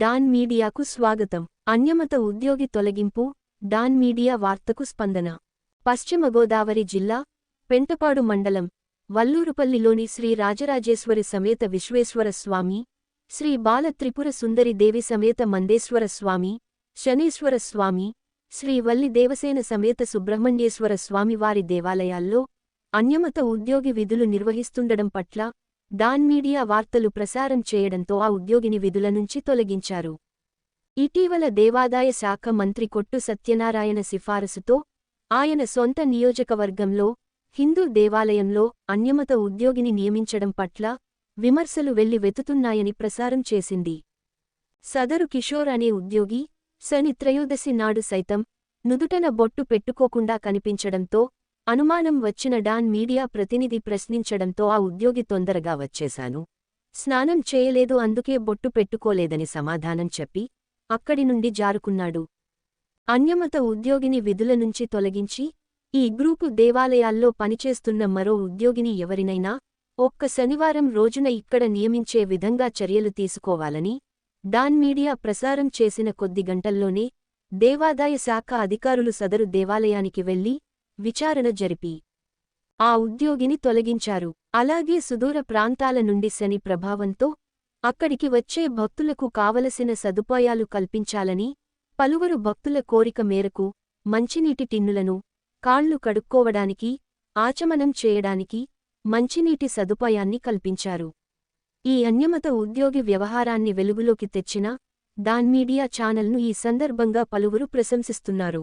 Don మీడియాకు స్వాగతం. అన్యమత ఉద్యోగి తొలగింపు డాన్ మీడియా వార్తకు స్పందన. పశ్చిమ గోదావరి జిల్లా పెంటపాడు మండలం వల్లూరుపల్లిలోని శ్రీ రాజరాజేశ్వరి సమేత విశ్వేశ్వర స్వామి శ్రీ బాల త్రిపుర సుందరి దేవి సమేత మందేశ్వర స్వామి శనీశ్వర స్వామి శ్రీ వల్లి దేవసేన సమేత సుబ్రహ్మణ్యేశ్వర స్వామివారి దేవాలయాల్లో అన్యమత ఉద్యోగి విధులు నిర్వహిస్తుండడం పట్ల డాన్ మీడియా వార్తలు ప్రసారం చేయడంతో ఆ ఉద్యోగిని విధుల నుంచి తొలగించారు. ఇటీవల దేవాదాయ శాఖ మంత్రి కొట్టు సత్యనారాయణ సిఫారసుతో ఆయన సొంత నియోజకవర్గంలో హిందూ దేవాలయంలో అన్యమత ఉద్యోగిని నియమించడం పట్ల విమర్శలు వెళ్ళి వెతుతున్నాయని ప్రసారం చేసింది. సదరు కిషోర్ అనే ఉద్యోగి శని త్రయోదశి నాడు సైతం నుదుటన బొట్టు పెట్టుకోకుండా కనిపించడంతో అనుమానం వచ్చిన డాన్ మీడియా ప్రతినిధి ప్రశ్నించడంతో ఆ ఉద్యోగి తొందరగా వచ్చేశాను. స్నానం చేయలేదు అందుకే బొట్టు పెట్టుకోలేదని సమాధానం చెప్పి అక్కడి నుండి జారుకున్నాడు. అన్యమత ఉద్యోగిని విధుల నుంచి తొలగించి ఈ గ్రూపు దేవాలయాల్లో పనిచేస్తున్న మరో ఉద్యోగిని ఎవరినైనా ఒక్క శనివారం రోజున ఇక్కడ నియమించే విధంగా చర్యలు తీసుకోవాలని డాన్ మీడియా ప్రసారం చేసిన కొద్ది గంటల్లోనే దేవాదాయ శాఖ అధికారులు సదరు దేవాలయానికి వెళ్ళి విచారణ జరిపి ఆ ఉద్యోగిని తొలగించారు. అలాగే సుదూర ప్రాంతాల నుండి శని ప్రభావంతో అక్కడికి వచ్చే భక్తులకు కావలసిన సదుపాయాలు కల్పించాలని పలువురు భక్తుల కోరిక మేరకు మంచినీటి టిన్నులను కాళ్ళు కడుక్కోవడానికి ఆచమనం చేయడానికి మంచినీటి సదుపాయాన్ని కల్పించారు. ఈ అన్యమత ఉద్యోగి వ్యవహారాన్ని వెలుగులోకి తెచ్చిన దాన్ మీడియా ఛానల్ను ఈ సందర్భంగా పలువురు ప్రశంసిస్తున్నారు.